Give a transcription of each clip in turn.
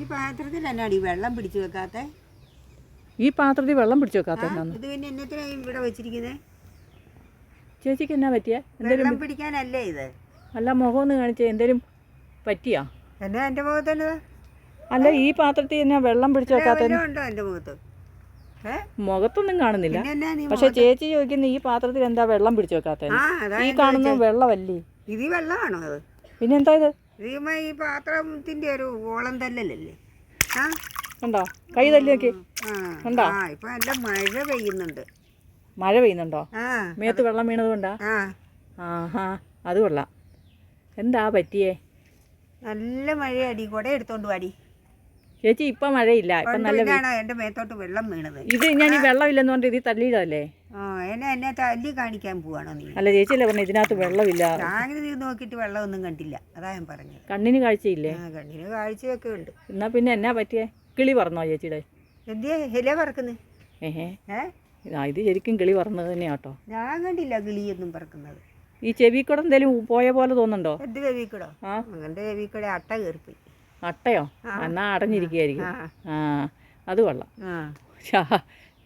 ഈ പാത്രത്തിൽ എന്നാടി വെള്ളം പിടിച്ചു വെക്കാത്ത? ഈ പാത്രത്തിൽ വെള്ളം പിടിച്ചു വെക്കാത്ത എന്നാന്ന്. ഇത് പിന്നെ എന്നത്തിനാ ഇവിടെ വെച്ചിരിക്കുന്നത് ചേച്ചിക്ക് എന്നാ പറ്റിയ? വെള്ളം പിടിക്കാനല്ലേ ഇത്? അല്ല മുഖം ഒന്ന് കാണിച്ചേ എന്തേലും പറ്റിയാ? എന്നാ എന്റെ മുഖത്ത് അല്ല ഈ പാത്രത്തിൽ എന്നാ വെള്ളം പിടിച്ചു വെക്കാത്ത? ഉണ്ടോ എന്റെ മുഖത്ത്? മുഖത്തൊന്നും കാണുന്നില്ല. പക്ഷെ ചേച്ചി ചോദിക്കുന്ന ഈ പാത്രത്തിൽ എന്താ വെള്ളം പിടിച്ചു വെക്കാത്ത ഈ കാണുന്ന വെള്ളമല്ലേ? ഇത് വെള്ളമാണോ അത്? പിന്നെ എന്താ ഇത്? ഇതിമ്മ ഈ പാത്രത്തിന്റെ ഒരു ഓളം തല്ലല്ലേ ആ? കണ്ടോ കൈ തല്ലി നോക്കി. ആ. കണ്ടോ? ആ ഇപ്പം നല്ല മഴ പെയ്യുന്നുണ്ട്. മഴ പെയ്യുന്നുണ്ടോ? മേത്ത് വെള്ളം വീണത് കൊണ്ടാ? ആ. ആഹാ അത് കൊള്ളാം. എന്താ പറ്റിയേ? നല്ല മഴയടി. കുട എടുത്തോണ്ട് വാടി. ചേച്ചി ഇപ്പൊ മഴയില്ല ഇപ്പൊ നല്ല വെയിൽ. എന്റെ മേത്തോട്ട് വെള്ളം വീണത്. ഇത് ഞാൻ ഈ വെള്ളമില്ലെന്ന് പറഞ്ഞിട്ട് ഇത് തല്ലിയിടല്ലേ? ആ എന്നെ എന്നെ തല്ലി കാണിക്കാൻ പോവാണോ നീ? അല്ല ചേച്ചിയല്ലേ പറഞ്ഞു ഇതിനകത്ത് വെള്ളമില്ല. ഞാനിത് നോക്കിയിട്ട് വെള്ളമൊന്നും കണ്ടില്ല. അതാ ഞാൻ പറഞ്ഞത്. കണ്ണിന് കാഴ്ചയില്ലേ? ആ കണ്ണിന് കാഴ്ചയൊക്കെ ഉണ്ട്. എന്നാ പിന്നെ എന്നാ പറ്റിയേ? കിളി പറഞ്ഞോ ചേച്ചിയുടെ? എന്തിയാ? ഹെല പറക്കുന്നത് ഏഹേ ഏ? ആ ഇത് ശരിക്കും കിളി പറഞ്ഞത് തന്നെയാ കേട്ടോ. ഞാൻ കണ്ടില്ല കിളിയൊന്നും പറക്കുന്നത്. ഈ ചെവി കൂടെ എന്തേലും പോയ പോലെ തോന്നുന്നുണ്ടോ? എന്ത് രവിക്കടോ ആ. അങ്ങന്റെ രവിക്കടെ അട്ട കയറിപ്പോയി. അട്ടയോ? എന്നാ അടഞ്ഞിരിക്കുകയായിരിക്കും ആ അത് കൊള്ളാം.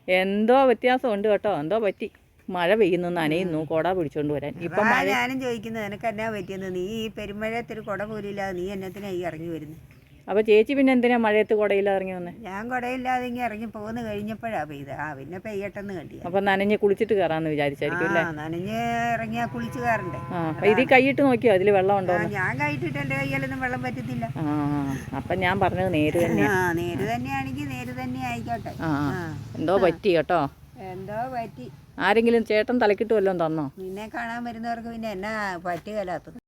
എന്തോ വ്യത്യാസമുണ്ട് കേട്ടോ. എന്തോ പറ്റി. മഴ പെയ്യുന്നു നനയുന്നു കൊട പിടിച്ചോണ്ട് വരാൻ. ഇപ്പൊ ഞാനും ചോദിക്കുന്നത് നിനക്ക് എന്നാ പറ്റിയെന്ന്? നീ ഈ പെരുമഴയത്തൊരു കുട പോലില്ലാതെ നീ എന്നത്തിനാ ഈ ഇറങ്ങി വരുന്നത് അപ്പോൾ ചേച്ചി പിന്നെ എന്തിനാ മഴയത്ത് കൊടയില്ലാതെ ഇറങ്ങി വന്നേ? ഞാൻ കുടയില്ലാതെ ഇങ്ങനെ ഇറങ്ങി പോന്ന് കഴിഞ്ഞപ്പോഴാ പെയ്ത്. ആ പിന്നെ പെയ്യട്ടെന്ന് കണ്ടി അപ്പോൾ നനഞ്ഞ് കുളിച്ചിട്ട് കയറാമെന്ന് വിചാരിച്ചായിരിക്കും അല്ലേ? നനഞ്ഞ് ഇറങ്ങിയാ കുളിച്ച് കയറണ്ടേ ആ ഇതിൽ കൈയിട്ട് നോക്കിയോ? അതിൽ വെള്ളം ഉണ്ടോ ഞാൻ കൈയിട്ടിട്ട് എന്റെ കയ്യിലൊന്നും വെള്ളം പറ്റത്തില്ല. ആ അപ്പം ഞാൻ പറഞ്ഞത് നേര് തന്നെ ആ നേര് തന്നെയാണെങ്കിൽ നേര് തന്നെ ആയിക്കോട്ടെ. ആ. എന്തോ പറ്റി കേട്ടോ? എന്തോ പറ്റി. ആരെങ്കിലും ചേട്ടൻ തലക്കിട്ട് വല്ലതും തന്നോ? നിന്നെ കാണാൻ വരുന്നവർക്ക് പിന്നെ എന്നാ പറ്റുകലാത്തത്?